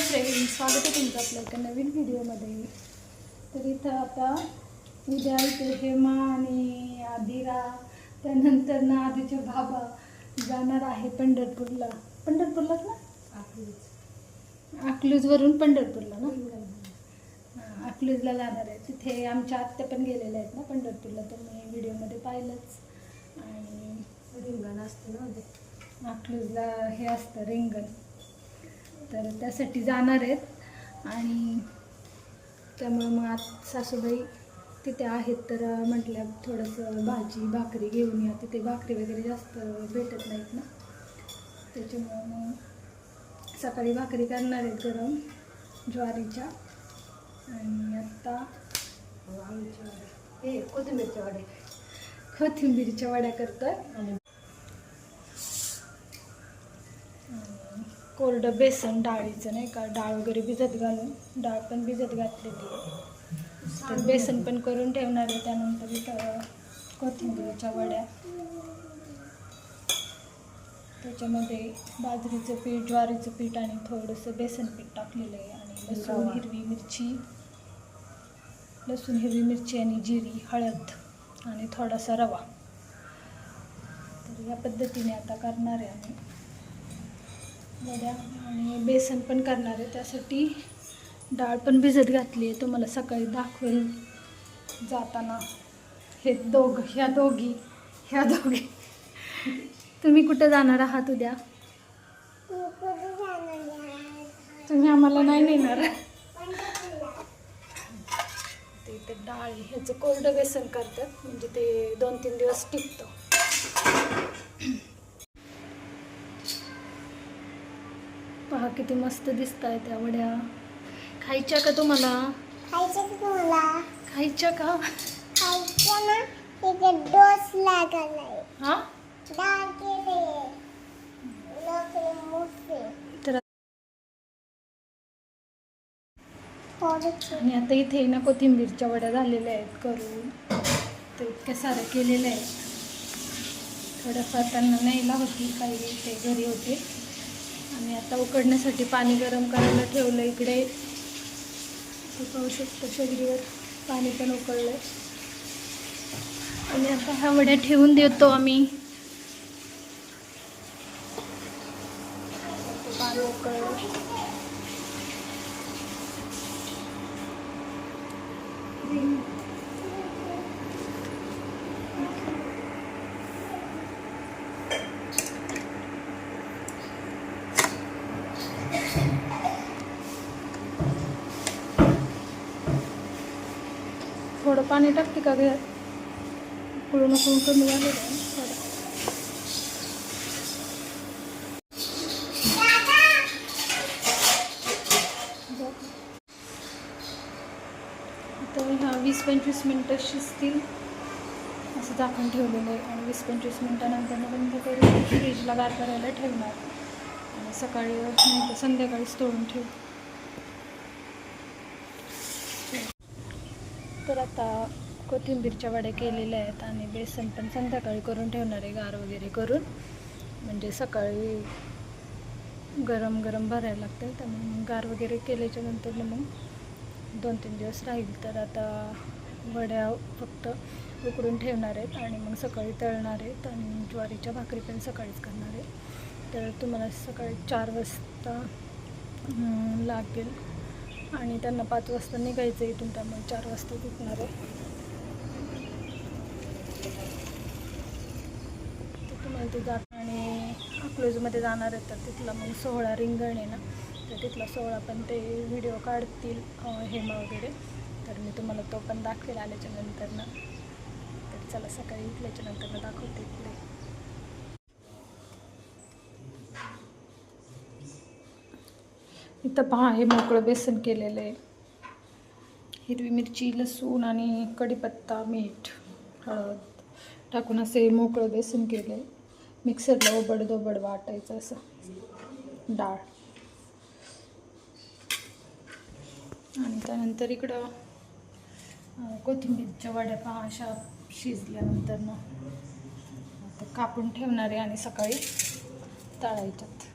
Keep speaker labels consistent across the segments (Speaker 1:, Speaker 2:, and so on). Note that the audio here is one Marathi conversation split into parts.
Speaker 1: फ्रेंड स्वागत आहे तुमचं आपल्या एका नवीन व्हिडिओमध्ये. तर इथं आता उद्या इथे हेमा आणि आदिरा त्यानंतर ना आधीचे बाबा जाणार आहे पंढरपूरला. पंढरपूरलाच ना? अकलूजवरून पंढरपूरला ना? हां, अकलूजला जाणार आहे. तिथे आमच्या आत्या पण गेलेल्या आहेत ना पंढरपूरला. तर मी व्हिडिओमध्ये पाहिलंच. आणि
Speaker 2: रिंगण असतं ना मध्ये.
Speaker 1: अकलूजला हे असतं रिंगण. तर त्यासाठी जाणार आहेत. आणि त्यामुळं मग आज सासूबाई तिथे आहेत तर म्हटल्या थोडंसं भाजी भाकरी घेऊन या. तिथे भाकरी वगैरे जास्त भेटत नाहीत ना. त्याच्यामुळं मग सकाळी भाकरी करणार आहेत गरम ज्वारीच्या. आणि आत्ता
Speaker 2: वड्या हे कोथिंबीरच्या वडे
Speaker 1: कोथिंबीरच्या वड्या करतोय.
Speaker 2: आणि
Speaker 1: कोरडं बेसन डाळीचं नाही का? डाळ वगैरे भिजत घालून डाळ पण भिजत घातलेली आहे. तर बेसन पण करून ठेवणार आहे. त्यानंतर इथं कोथिंबीरच्या वड्या. त्याच्यामध्ये बाजरीचं पीठ ज्वारीचं पीठ आणि थोडंसं बेसन पीठ टाकलेलं आहे. आणि लसूण
Speaker 2: रवा.
Speaker 1: हिरवी मिरची. लसूण हिरवी मिरची आणि जिरी हळद आणि थोडासा रवा. तर या पद्धतीने आता करणार आहे आम्ही. वड्या आणि बेसन पण करणार आहे. त्यासाठी डाळ पण भिजत घातली आहे. तुम्हाला सकाळी दाखवेल जाताना. हे दोघ ह्या दोघी ह्या दोघी. तुम्ही कुठे जाणार आहात उद्या? तुम्ही आम्हाला नाही नेणार. ते ते डाळ ह्याचं कोरडं बेसन करतात. म्हणजे ते दोन तीन दिवस टिकतं. किती मस्त दिसत आहे त्या वड्या. खायच्या का तुम्हाला?
Speaker 3: खायचं का तुम्हाला?
Speaker 1: खायच्या का?
Speaker 3: ना तिथे डोस लागलाय.
Speaker 1: हा? आणि आता इथे ना कोथिंबीरच्या वड्या झालेल्या आहेत करून. तर इतक्या साऱ्या केलेल्या आहेत. थोड्याफार त्यांना न्यायला होती काही ते घरी होते. आणि आता उकडण्यासाठी पाणी गरम करायला ठेवलं. इकडे पाहू शकतो शेगडीवर पाणी पण उकळलं आणि आता ह्या वड्या ठेवून देतो आम्ही. पाणी उकळलं. पाणी टाकते का घ्या उकळून उकळून कमी झालेलं तर ह्या वीस पंचवीस मिनटं शिजतील. असं झाकण ठेवलेलं आहे आणि वीस पंचवीस मिनटानंतर बंद करून फ्रीजला गार करायला ठेवणार. आणि सकाळी नाही तर संध्याकाळीच तोडून ठेवू. तर आता कोथिंबीरच्या वड्या केलेल्या आहेत आणि बेसन पण संध्याकाळी करून ठेवणार आहे गार वगैरे करून. म्हणजे सकाळी गरम गरम भरायला लागतील त्यामुळे मग गार वगैरे केल्याच्यानंतर मग दोन तीन दिवस राहील. तर आता वड्या फक्त उकडून ठेवणार आहेत आणि मग सकाळी तळणार आहेत आणि ज्वारीच्या भाकरी पण सकाळीच करणार आहे तर तुम्हाला सकाळी चार वाजता लागेल. आणि त्यांना पाच वाजता निघायचं आहे इथून त्यामुळे चार वाजता उठणार आहे. तर तुम्हाला ते जात आणि अकलोजमध्ये जाणार आहे तर तिथला मग सोहळा रिंगण आहे ना तर तिथला सोहळा पण ते व्हिडिओ काढतील हेमा वगैरे. तर मी तुम्हाला तो पण दाखवेल आल्याच्यानंतर ना. तर चला सकाळी उठल्याच्या नंतर दाखवते पुढे. इथं पहा हे मोकळं बेसन केलेलं आहे. हिरवी मिरची लसूण आणि कढीपत्ता मीठ हळद टाकून असे मोकळं बेसन केलं आहे मिक्सरला ओबड दोबड वाटायचं असं. डाळ. आणि त्यानंतर इकडं कोथिंबीरच्या वड्या पहा अशा शिजल्यानंतर ना कापून ठेवणारे आणि सकाळी तळायच्यात.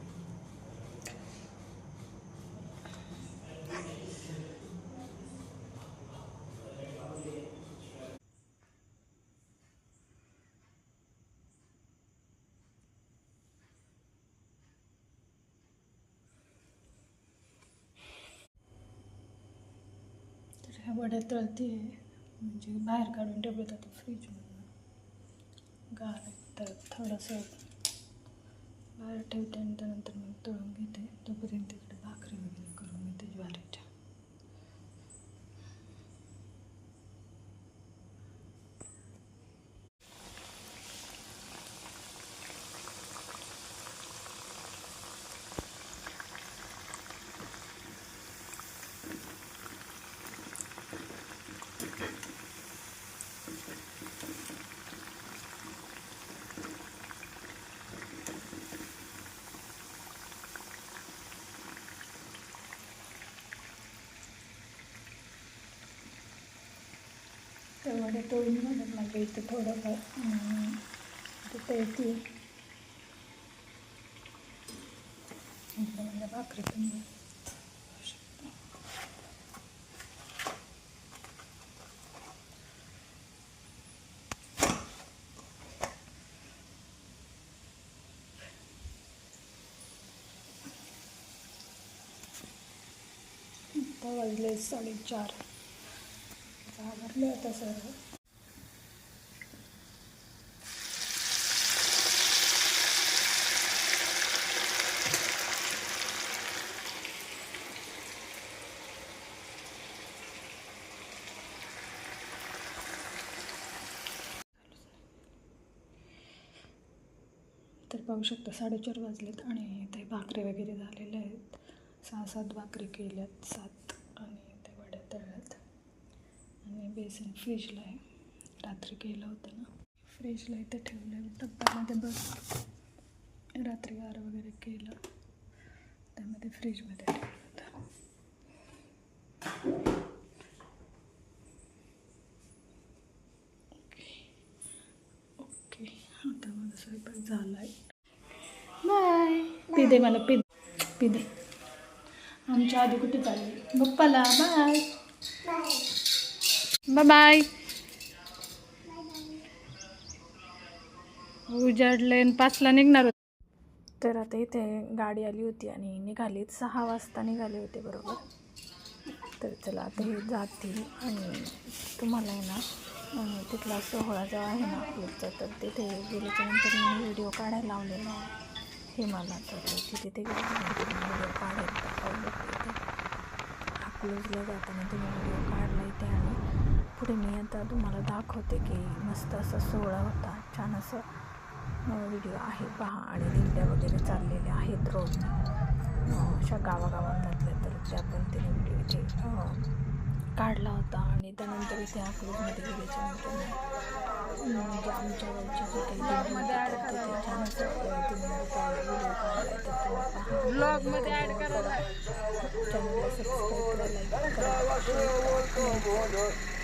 Speaker 4: वड्या तळते. म्हणजे बाहेर काढून ठेवलं आता फ्रीजमधून गार तर थोडंसं बाहेर ठेवते आणि त्यानंतर मग तळून घेते. तोपर्यंत तिकडे भाकरी वगैरे करून घेते ज्वारीच्या तेवढं वडे तळून झालं माझ्या इथं थोडंफार. आणि ते तळती. मला भाकरी पण वाजले साडेचार. आवरले आता सर्व तर पाहू शकता साडेचार वाजलेत आणि ते भाकरी वगैरे झालेले आहेत. सहा सात भाकरी केल्यात सात आणि ते वड्या तळल्यात आणि बेसन फ्रीजला आहे. रात्री केलं होतं ना. फ्रीजला इथे ठेवलं आहे डब्यामध्ये बघ. रात्री गार वगैरे केलं. त्यामध्ये फ्रीजमध्ये ठेवलं होतं. ओके. आता माझा स्वयंपाक झाला आहे बाय. पिदे मला पिद पिदे. आमच्या आधी कुठे चालली? पप्पाला बाय. बाय बाय उजाडले पाचला निघणार होते. तर आता इथे गाडी आली होती आणि निघाली सहा वाजता निघाले होते बरोबर? तर चला आता हे जातील आणि तुम्हाला आहे ना अं, तिथला सोहळा जो आहे ना अकलूजचा तर तिथे गेल्याच्यानंतर मी व्हिडिओ काढायला लावलेला आहे. हे मला तर तिथे गेल्यानंतर व्हिडिओ काढायला आपलं जाताना तुम्ही व्हिडिओ काढला इथे आणि पुढे मी आता तुम्हाला दाखवते की मस्त असा सोहळा होता. छान असं व्हिडिओ आहे पहा. आणि दिंड्या वगैरे चाललेल्या आहेत रोडने अं, अशा गावागावांमधल्या तर त्या पद्धतीने व्हिडिओ इथे काढला होता. आणि त्यानंतर इथे अकलूजमध्ये गेल्याच्यानंतर म्हणजे आमच्या गावचे जे काही छान असं पद्धतीने व्हिडिओ काढला तर ब्लॉगमध्ये ॲड करा. चॅनलला सबस्क्राईब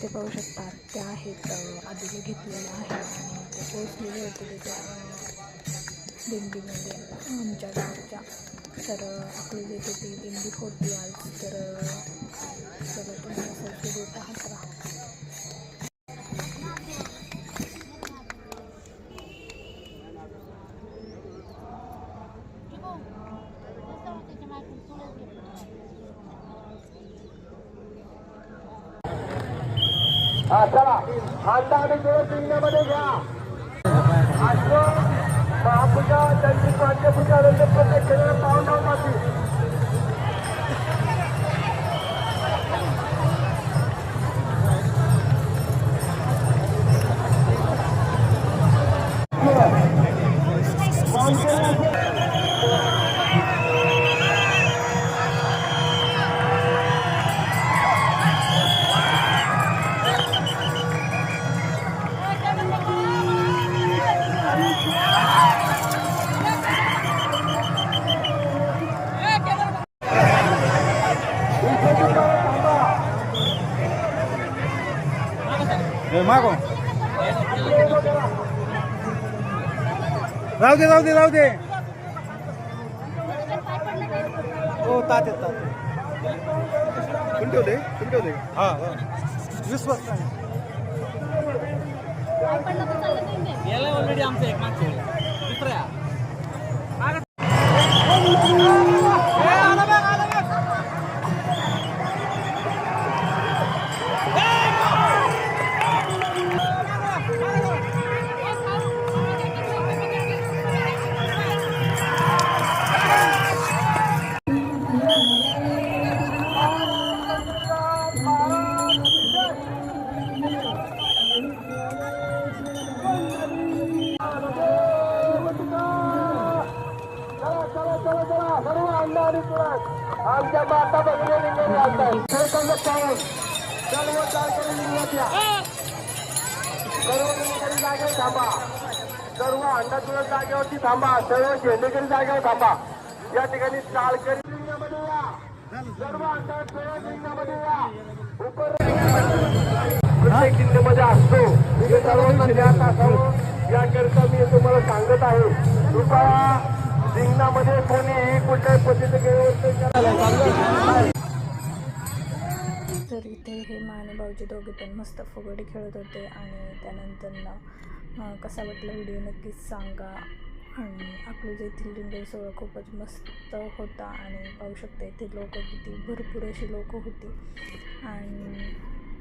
Speaker 4: इथे पाहू शकता त्या आहेत आधीने घेतलेल्या आहेत आणि ते पोचलेले होते त्याच्या दिंडीमध्ये आमच्या गावच्या. तर आपली जिथे ती दिंडी होती आज तर चला तुम्ही असं देत आहात राहा
Speaker 5: आता आम्ही थोडं पिंगण्यामध्ये घ्या. अश्व महापूजा त्यांची पाठ्यपूजा प्रत्येक खेळाला पावणार माती
Speaker 6: राहू दे राहू दे राहू दे. हो तात येत तात कोण ठेवले कोण ठेवले हा हा. वीस वाजता
Speaker 1: याला ऑलरेडी आमचं एक मागचं दुसऱ्या
Speaker 7: आमच्या माता भगिनी रिंगण घालतायत सरकंद पाहून सर्व लिंगकरी जागेवर थांबा. सर्व अंडा तुळस जागेवरती थांबा. सर्व झेंडेकरी जागेवर थांबा. या ठिकाणी चाळकरी लिंगामध्ये या सर्व अंडा तुळस लिंगामध्ये या उपर प्रत्येक जिल्ह्यामध्ये असतो. हे सर्वांना ज्ञात असावं याकरिता मी तुम्हाला सांगत आहे. कृपया रिंगणामध्ये कोणीही कुठल्याही पद्धतीने
Speaker 4: तर इथे हे माने भाऊजी दोघे पण मस्त फुगडी खेळत होते आणि त्यानंतर ना कसा वाटला व्हिडिओ नक्कीच सांगा. आणि आपलं जे येथील रिंगण सोहळा खूपच मस्त होता आणि पाहू शकता इथे लोक किती भरपूर अशी लोक होती. आणि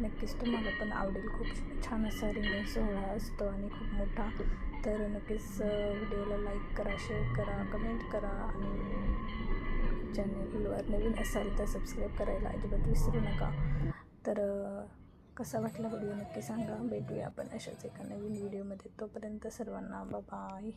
Speaker 4: नक्कीच तुम्हाला पण आवडेल. खूप छान असा रिंगण सोहळा असतो आणि खूप मोठा तर नक्कीच व्हिडिओला लाईक करा शेअर करा कमेंट करा आणि चॅनलवर नवीन असाल तर सबस्क्राईब करायला अजिबात विसरू नका. तर कसा वाटला व्हिडिओ नक्की सांगा. भेटूया आपण अशाच एका नवीन व्हिडिओमध्ये तोपर्यंत सर्वांना बाय